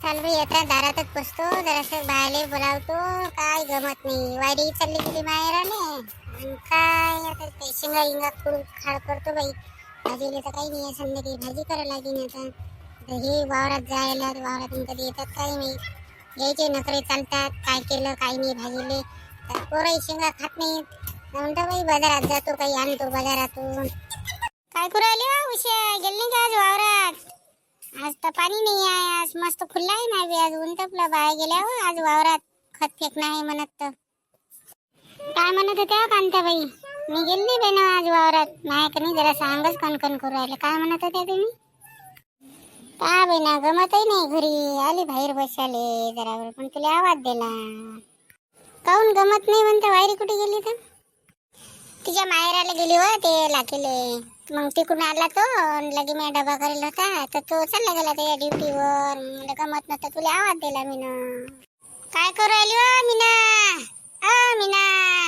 चाल येतात दारातच बसतो. जरासं बाहेर बोलावतो. काय गमत नाही. वाडी चालली गेली बाहेर आणि काय आता ते शेंगा इंगा करून खाड करतो बाई. भाजीला तर काही नाही संध्याकाळी. भाजी करायला लागेल आता. आता हे वावरात जायला वावरातून कधी येतात काही नाही यायचे नखरे चालतात. काय केलं काय नाही भाजीले. तर पोरही शेंगा खात नाहीत. म्हणतो बाई बाजारात जातो काही आणतो बाजारातून. काय करू आली हो, उशा? गेली नाही का आज वावरात? आज तर पाणी नाही आहे आज मस्त खुल्ला आहे ना आज ऊन तपला बाहेर गेल्यावर आज वावरात खत फेकणं आहे म्हणत तर. काय म्हणत होत्या हो कांताबाई? मी गेली नाही बेन आज वावरात. नाही का नाही? जरा सांगच कणकण करू राहिलं. काय म्हणत होत्या तुम्ही? का बेना गमतही नाही घरी. आली बाहेर बसाले जरा पण तुला आवाज दिला. काहून गमत नाही म्हणते? वायरी कुठे गेली तर? तिच्या माहेराला गेली हो ते लाकेले मग तिकडून आला तो लगे मी डबा करेल होता तर तो चालला गेला त्याच्या ड्युटीवर. मला गमत नव्हतं तुला आवाज दिला मी काय करू राहिली हो मीना? अ मीना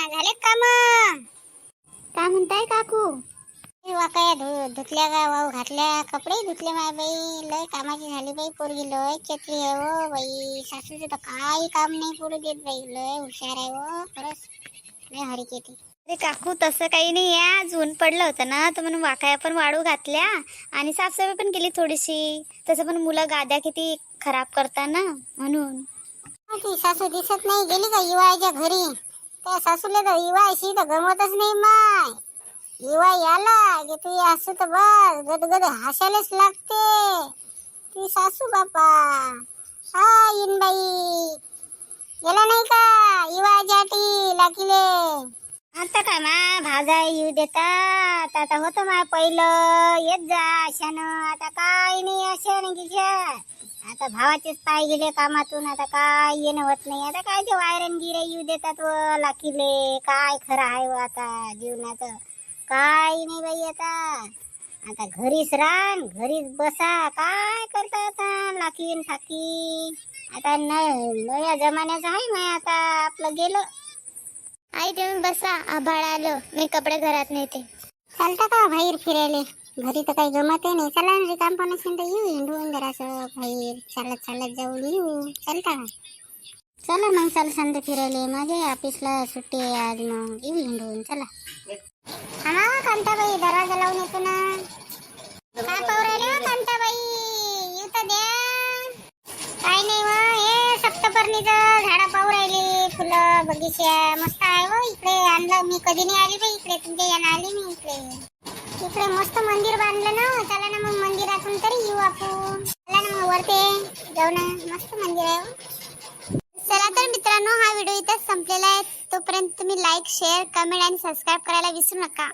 झालेत काम? काय म्हणताय काकू? वाकाया धु धुतल्या का वाहू घातल्या कपडे धुतले माय बाई लय कामाची झाली बाई पोरगी लय चेत्री आहे हो बाई. सासूचं तर काही काम नाही पडू देत बाई लय हुशार आहे हो खरंच. लय हरी केली अरे काकू तसं काही नाही आहे आज ऊन पडलं होतं ना तर म्हणून वाकाया पण वाळू घातल्या आणि साफसफाई पण केली थोडीशी. तसं पण मुलं गाद्या किती खराब करता ना म्हणून. ती सासू दिसत नाही गेली का युवायच्या घरी? त्या सासूला तर युवायशी तर गमतच नाही माय. युवा याला की तू असू तर बस गदगद हसायलाच लागते. ती सासू बापा. हा बाई गेला नाही का युवासाठी लाकीले? आता काय मा भाजा येऊ देतात? आता होतं मा पहिलं. येत जा अशानं आता काय नाही अशानं तिच्या आता भावाचेच पाय गेले कामातून. आता काय येणं होत नाही. आता काय ते वायरन गिरे येऊ देतात व लाकीले. काय खरं आहे व आता जीवनाचं? काय नाही बाई आता. आता घरीच रान घरीच बसा. काय करता आता लाकीन फाकी आता न नव्या जमान्याचं आहे ना आता. आपलं गेलं. आई तुम्ही बसा आभाळ आलं. मी कपडे घरात नेते. चालतं का बाहेर फिरायले? घरी तर काही जमत नाही. चला ना रिकाम पण असेल तर येऊ हिंडून जरासं बाहेर. चालत चालत जाऊन येऊ. चालता. का चला मग चाल संध्या फिरायले. माझे ऑफिसला सुट्टी आहे आज मग येऊ हिंडून चला. हा हो, कांताबाई. दरवाजा लावून येतो ना. काय पाहू हो कांताबाई? येऊ तर द्या. काय नाही व हे सप्तपर्णीचं झाडा फुलं बगीचा मस्त आहे हो इकडे आणलं. मी कधी नाही आली बाई इकडे. तुमच्या यानं आली मी इकडे. इकडे मस्त मंदिर बांधलं ना. चला ना मग मंदिरातून तरी येऊ आपण. चला ना मग वरते. जाऊ ना. मस्त मंदिर आहे हो. चला तर मित्रांनो हा व्हिडिओ इथेच संपलेला आहे. तोपर्यंत तुम्ही लाईक शेअर कमेंट आणि सबस्क्राईब करायला विसरू नका.